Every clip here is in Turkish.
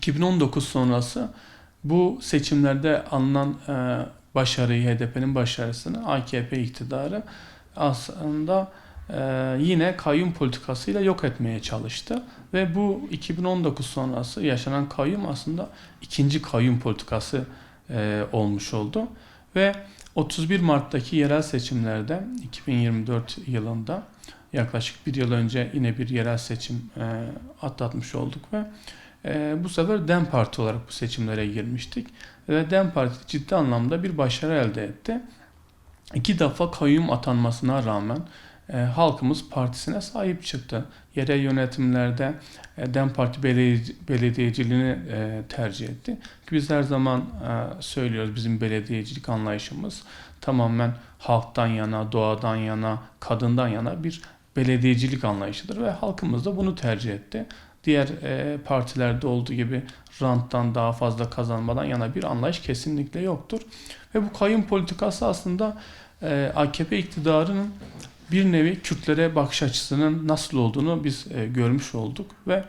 2019 sonrası bu seçimlerde alınan e, başarıyı, HDP'nin başarısını AKP iktidarı aslında e, yine kayyum politikasıyla yok etmeye çalıştı. Ve bu 2019 sonrası yaşanan kayyum aslında ikinci kayyum politikası e, olmuş oldu. Ve 31 Mart'taki yerel seçimlerde 2024 yılında yaklaşık bir yıl önce yine bir yerel seçim e, atlatmış olduk ve e, bu sefer DEM Parti olarak bu seçimlere girmiştik. Ve DEM Parti ciddi anlamda bir başarı elde etti. İki defa kayyum atanmasına rağmen e, halkımız partisine sahip çıktı. Yerel yönetimlerde e, DEM Parti belediye, belediyeciliğini e, tercih etti. Biz her zaman e, söylüyoruz bizim belediyecilik anlayışımız tamamen halktan yana, doğadan yana, kadından yana bir belediyecilik anlayışıdır ve halkımız da bunu tercih etti. Diğer e, partilerde olduğu gibi ranttan daha fazla kazanmadan yana bir anlayış kesinlikle yoktur. Ve bu kayyum politikası aslında e, AKP iktidarının bir nevi Kürtlere bakış açısının nasıl olduğunu biz e, görmüş olduk ve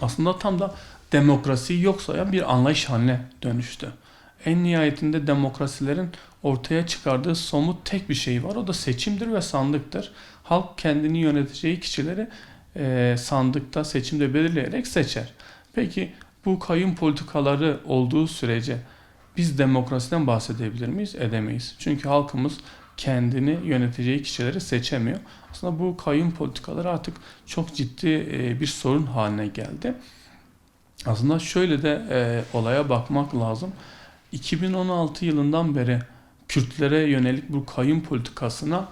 aslında tam da demokrasiyi yok sayan bir anlayış haline dönüştü. En nihayetinde demokrasilerin ortaya çıkardığı somut tek bir şey var. O da seçimdir ve sandıktır. Halk kendini yöneteceği kişileri e, sandıkta seçimde belirleyerek seçer. Peki bu kayyum politikaları olduğu sürece biz demokrasiden bahsedebilir miyiz? Edemeyiz. Çünkü halkımız kendini yöneteceği kişileri seçemiyor. Aslında bu kayyum politikaları artık çok ciddi e, bir sorun haline geldi. Aslında şöyle de e, olaya bakmak lazım. 2016 yılından beri Kürtlere yönelik bu kayyum politikasına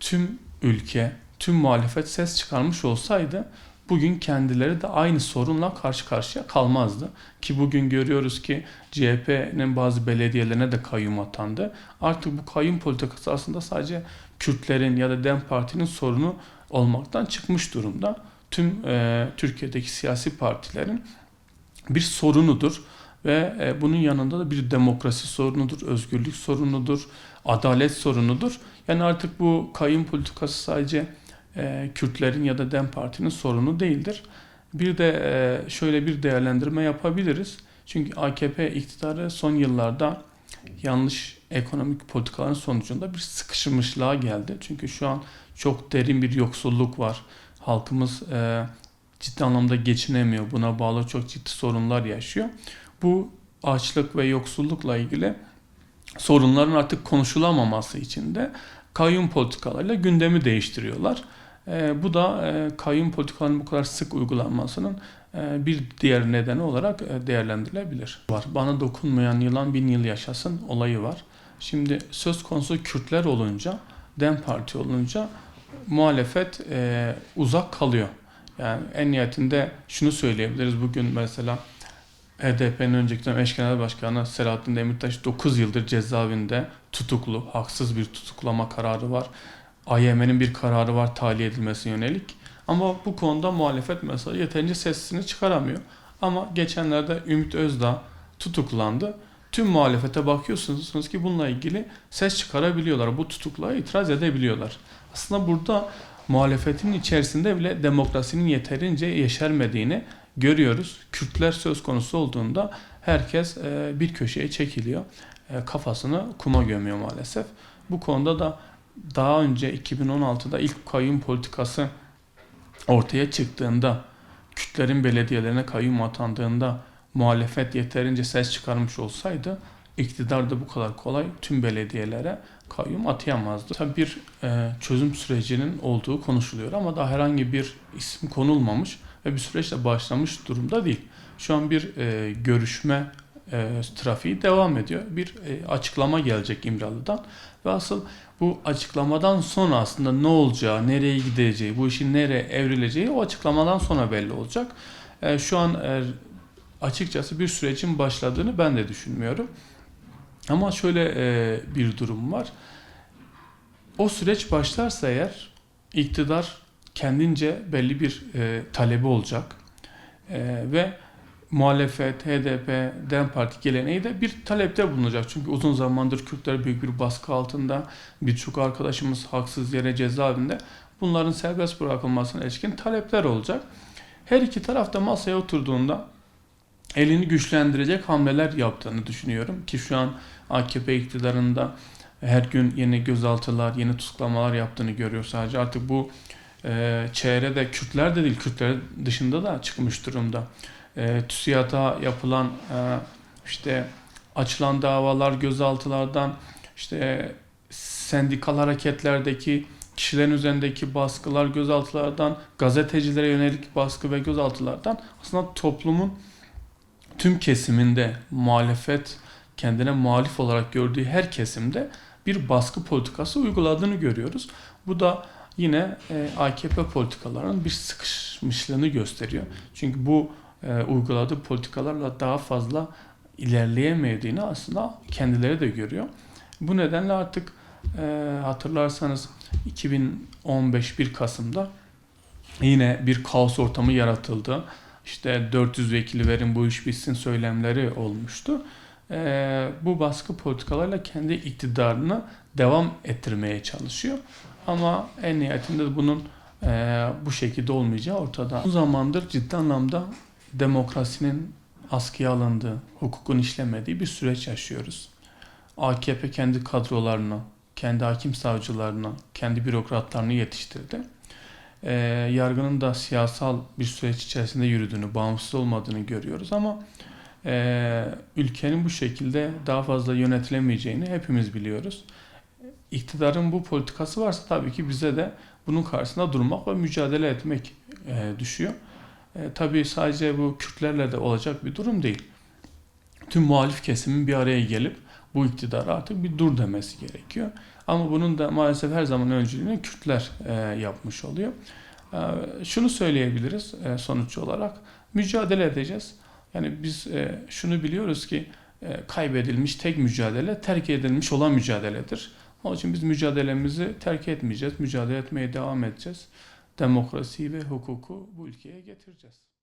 tüm ülke, tüm muhalefet ses çıkarmış olsaydı bugün kendileri de aynı sorunla karşı karşıya kalmazdı. Ki bugün görüyoruz ki CHP'nin bazı belediyelerine de kayyum atandı. Artık bu kayyum politikası aslında sadece Kürtlerin ya da DEM Parti'nin sorunu olmaktan çıkmış durumda. Tüm e, Türkiye'deki siyasi partilerin bir sorunudur ve e, bunun yanında da bir demokrasi sorunudur, özgürlük sorunudur, adalet sorunudur. Yani artık bu kayyum politikası sadece e, Kürtlerin ya da DEM Parti'nin sorunu değildir. Bir de e, şöyle bir değerlendirme yapabiliriz. Çünkü AKP iktidarı son yıllarda yanlış ekonomik politikaların sonucunda bir sıkışmışlığa geldi. Çünkü şu an çok derin bir yoksulluk var. Halkımız e, ciddi anlamda geçinemiyor. Buna bağlı çok ciddi sorunlar yaşıyor. Bu açlık ve yoksullukla ilgili sorunların artık konuşulamaması için de kayyum politikalarıyla gündemi değiştiriyorlar. E, bu da e, kayyum politikalarının bu kadar sık uygulanmasının e, bir diğer nedeni olarak e, değerlendirilebilir. Var. Bana dokunmayan yılan bin yıl yaşasın olayı var. Şimdi söz konusu Kürtler olunca, DEM Parti olunca muhalefet e, uzak kalıyor. Yani en nihayetinde şunu söyleyebiliriz. Bugün mesela HDP'nin önceki dönem eş genel başkanı Selahattin Demirtaş 9 yıldır cezaevinde tutuklu, haksız bir tutuklama kararı var. AYM'nin bir kararı var tahliye edilmesine yönelik. Ama bu konuda muhalefet mesela yeterince sesini çıkaramıyor. Ama geçenlerde Ümit Özdağ tutuklandı. Tüm muhalefete bakıyorsunuz ki bununla ilgili ses çıkarabiliyorlar. Bu tutukluğa itiraz edebiliyorlar. Aslında burada muhalefetin içerisinde bile demokrasinin yeterince yeşermediğini görüyoruz. Kürtler söz konusu olduğunda herkes e, bir köşeye çekiliyor. E, kafasını kuma gömüyor maalesef. Bu konuda da daha önce 2016'da ilk kayyum politikası ortaya çıktığında Kürtlerin belediyelerine kayyum atandığında muhalefet yeterince ses çıkarmış olsaydı iktidar da bu kadar kolay tüm belediyelere kayyum atayamazdı. Tabi bir e, çözüm sürecinin olduğu konuşuluyor ama daha herhangi bir isim konulmamış ve bir süreç de başlamış durumda değil. Şu an bir e, görüşme e, trafiği devam ediyor. Bir e, açıklama gelecek İmralı'dan ve asıl bu açıklamadan sonra aslında ne olacağı, nereye gideceği, bu işin nereye evrileceği o açıklamadan sonra belli olacak. E, şu an e, açıkçası bir sürecin başladığını ben de düşünmüyorum. Ama şöyle e, bir durum var. O süreç başlarsa eğer iktidar kendince belli bir e, talebi olacak. E, ve muhalefet, HDP, DEM Parti geleneği de bir talepte bulunacak. Çünkü uzun zamandır Kürtler büyük bir baskı altında. Birçok arkadaşımız haksız yere cezaevinde. Bunların serbest bırakılmasına ilişkin talepler olacak. Her iki taraf da masaya oturduğunda elini güçlendirecek hamleler yaptığını düşünüyorum ki şu an AKP iktidarında her gün yeni gözaltılar, yeni tutuklamalar yaptığını görüyor sadece. Artık bu e, çevrede Kürtler de değil, Kürtler dışında da çıkmış durumda. E, TÜSİAD'a yapılan e, işte açılan davalar, gözaltılardan işte sendikal hareketlerdeki kişilerin üzerindeki baskılar, gözaltılardan, gazetecilere yönelik baskı ve gözaltılardan aslında toplumun tüm kesiminde muhalefet, kendine muhalif olarak gördüğü her kesimde bir baskı politikası uyguladığını görüyoruz. Bu da yine e, AKP politikalarının bir sıkışmışlığını gösteriyor. Çünkü bu e, uyguladığı politikalarla daha fazla ilerleyemediğini aslında kendileri de görüyor. Bu nedenle artık e, hatırlarsanız 2015 1 Kasım'da yine bir kaos ortamı yaratıldı. İşte 400 vekili verin bu iş bitsin söylemleri olmuştu. E, bu baskı politikalarla kendi iktidarını devam ettirmeye çalışıyor. Ama en nihayetinde bunun e, bu şekilde olmayacağı ortada. Bu zamandır ciddi anlamda demokrasinin askıya alındığı, hukukun işlemediği bir süreç yaşıyoruz. AKP kendi kadrolarını, kendi hakim savcılarını, kendi bürokratlarını yetiştirdi. Ee, yargının da siyasal bir süreç içerisinde yürüdüğünü, bağımsız olmadığını görüyoruz ama e, ülkenin bu şekilde daha fazla yönetilemeyeceğini hepimiz biliyoruz. İktidarın bu politikası varsa tabii ki bize de bunun karşısında durmak ve mücadele etmek e, düşüyor. E, tabii sadece bu Kürtlerle de olacak bir durum değil. Tüm muhalif kesimin bir araya gelip bu iktidara artık bir dur demesi gerekiyor. Ama bunun da maalesef her zaman öncülüğünü Kürtler e, yapmış oluyor. E, şunu söyleyebiliriz e, sonuç olarak. Mücadele edeceğiz. Yani biz e, şunu biliyoruz ki e, kaybedilmiş tek mücadele terk edilmiş olan mücadeledir. Onun için biz mücadelemizi terk etmeyeceğiz. Mücadele etmeye devam edeceğiz. دموکراسی به حقوق بود که گتر جست